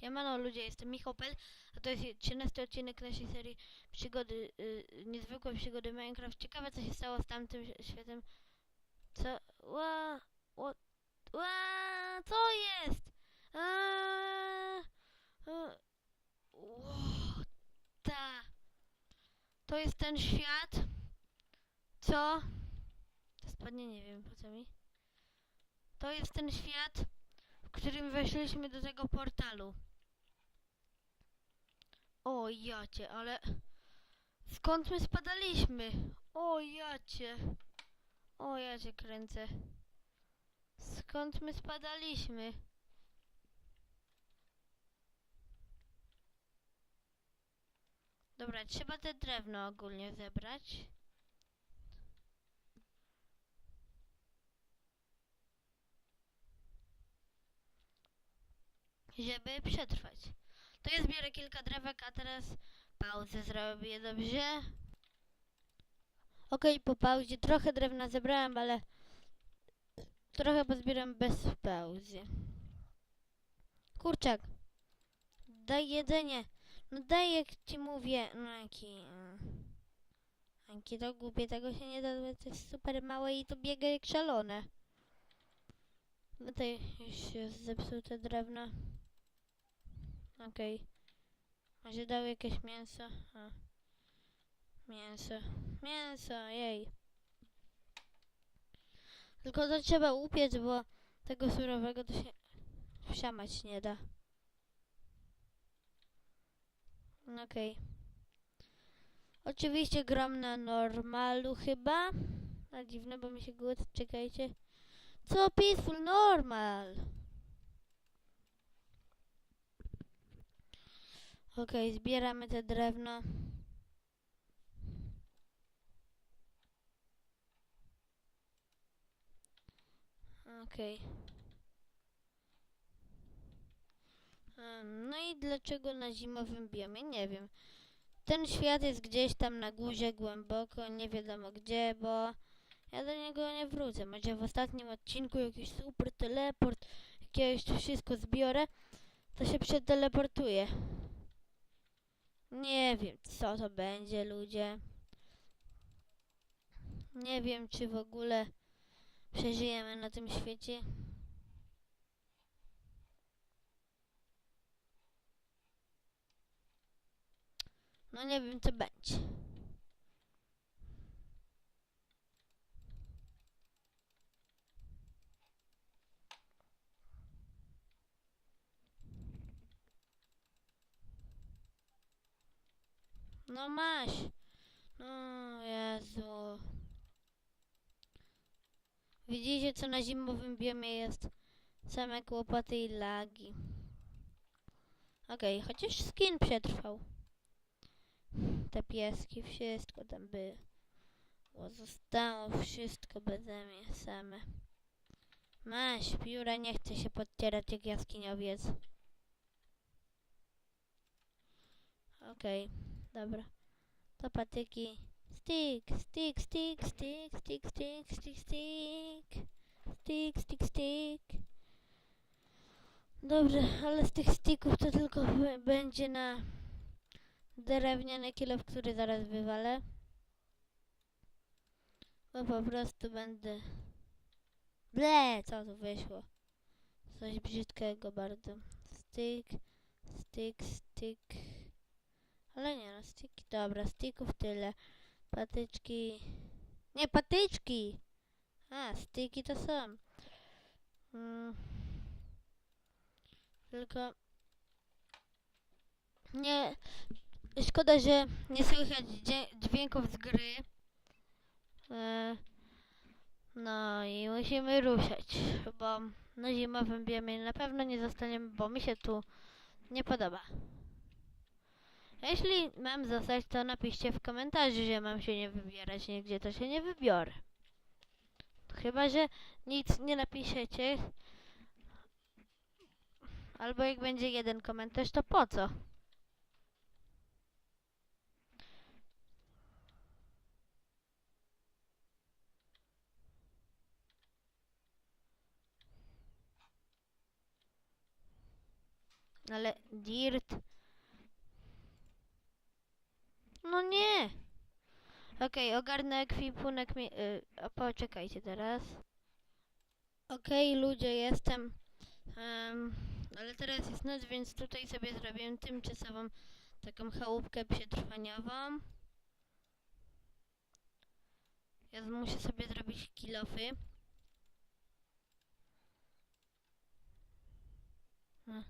Siemano ludzie, jestem Michał Pel, a to jest 13 odcinek naszej serii przygody, y, niezwykłe przygody Minecraft. Ciekawe co się stało z tamtym światem. Co? Ła, ła, ła, co jest? A, a, ło, ta. To jest ten świat. Co? To spadnie, nie wiem po co mi. To jest ten świat, w którym weszliśmy do tego portalu. O jacie, ale skąd my spadaliśmy? O jacie. O jacie kręcę. Skąd my spadaliśmy? Dobra, trzeba te drewno ogólnie zebrać. żeby przetrwać. To ja zbiorę kilka drewek, a teraz pauzę zrobię, dobrze? Okej, po pauzie trochę drewna zebrałem, ale trochę pozbieram bez pauzy. Kurczak, daj jedzenie. No daj jak ci mówię. No jaki... mm. Jakie to głupie, tego się nie da, to jest super małe i to biega jak szalone. Tutaj już się zepsute drewno. Okej. Może dał jakieś mięso? A. Mięso. Mięso, jej. Tylko to trzeba upiec, bo tego surowego to się wsiamać nie da. Okej. Oczywiście gram na normalu chyba. A dziwne, bo mi się głód... Czekajcie. Co? Peaceful normal. Okej, zbieramy te drewno. Okej. Em, No i dlaczego na zimowym biomie? Nie wiem. Ten świat jest gdzieś tam na górze, głęboko, nie wiadomo gdzie, bo ja do niego nie wrócę. Może w ostatnim odcinku jakiś super teleport, jakiegoś tu wszystko zbiorę, to się przeteleportuję. Nie wiem, co to będzie, ludzie. Nie wiem, czy w ogóle przeżyjemy na tym świecie. No nie wiem, co będzie. No masz. No Jezu. Widzicie, co na zimowym biomie jest? Same kłopoty i lagi. Okej, chociaż skin przetrwał. Te pieski, wszystko tam było. Zostało wszystko beze mnie same. Masz, pióra nie chce się podcierać jak jaskiniowiec. Okej, dobra. To patyki. Stick, stick, stick, stick, stick, stick, stick, stick. Stick, stick, stick. Dobrze, ale z tych sticków to tylko będzie na drewniany kilo, w który zaraz wywalę. Bo po prostu będę... Ble, co tu wyszło? Coś brzydkiego bardzo. Stick, stick, stick. Ale nie no, sticki, dobra, sticków tyle. Patyczki. Nie, patyczki! A, sticki to są. Mm. Tylko... Nie... Szkoda, że nie słychać dźwięków z gry. E, no i musimy ruszać, bo na zimowym biomie na pewno nie zostaniemy, bo mi się tu nie podoba. Jeśli mam zostać, to napiszcie w komentarzu, że mam się nie wybierać nigdzie, to się nie wybiorę. Chyba, że nic nie napiszecie. Albo jak będzie jeden komentarz, to po co? Ale dirt. No nie. Okej, ogarnę ekwipunek mi... Y, a poczekajcie teraz. Okej, ludzie, jestem. Em, ale teraz jest noc, więc tutaj sobie zrobiłem tymczasową taką chałupkę przetrwaniową. Ja muszę sobie zrobić kilofy. Hmm.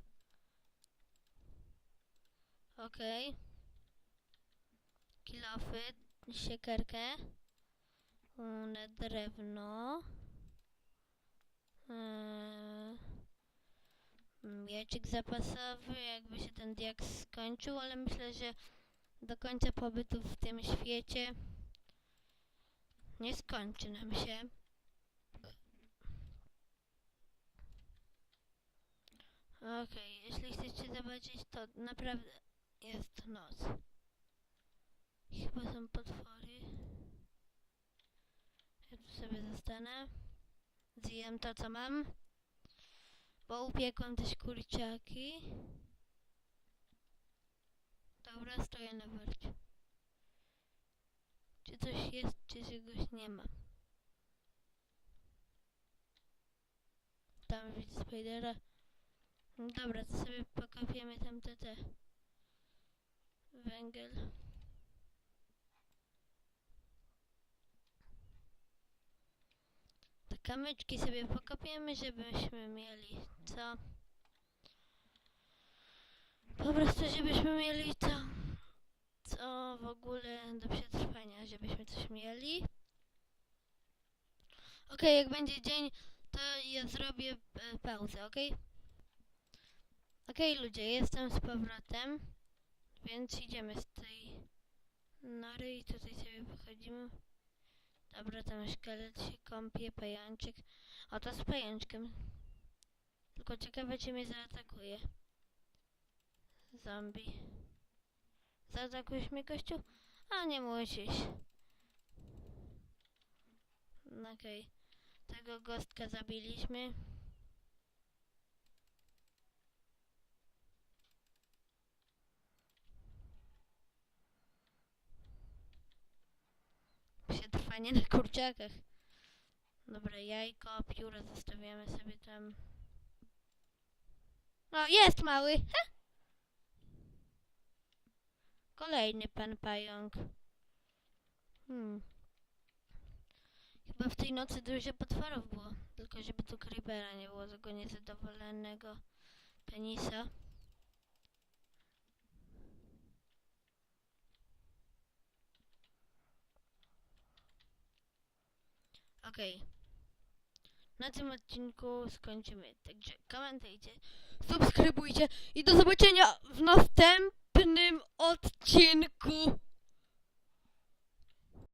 Okej. Kilofy, siekierkę, une drewno, mieczyk zapasowy, jakby się ten diak skończył, ale myślę, że do końca pobytu w tym świecie nie skończy nam się. Okej, jeśli chcecie zobaczyć, to naprawdę jest noc. Chyba są potwory. Ja tu sobie zostanę. Zjem to, co mam. Bo upiekłam też kurczaki. Dobra, stoję na warcie. Czy coś jest, czy czegoś nie ma? Tam widzę spidera. Dobra, to sobie pokopiemy tam te, te. Węgiel. Kamyczki sobie pokopiemy, żebyśmy mieli co? Po prostu, żebyśmy mieli co? Co w ogóle do przetrwania, żebyśmy coś mieli. Okej, jak będzie dzień, to ja zrobię e, pauzę, okej? Okej, ludzie, jestem z powrotem, więc idziemy z tej nory i tutaj sobie pochodzimy. Dobra, tam szkielet się kąpie, pajączek. O, to z pajączkiem. Tylko ciekawe, czy mnie zaatakuje. Zombie. Zaatakujesz mnie, gościu? A, nie musisz. No Okej. Tego gostka zabiliśmy. Przetrwanie na kurczakach. Dobra, jajko, pióro zostawiamy sobie tam. No, jest mały! Ha! Kolejny pan pająk. Hmm. Chyba w tej nocy dużo potworów było. Tylko żeby tu creepera nie było, tego niezadowolonego penisa. Okej. Na tym odcinku skończymy. Także komentujcie, subskrybujcie i do zobaczenia w następnym odcinku.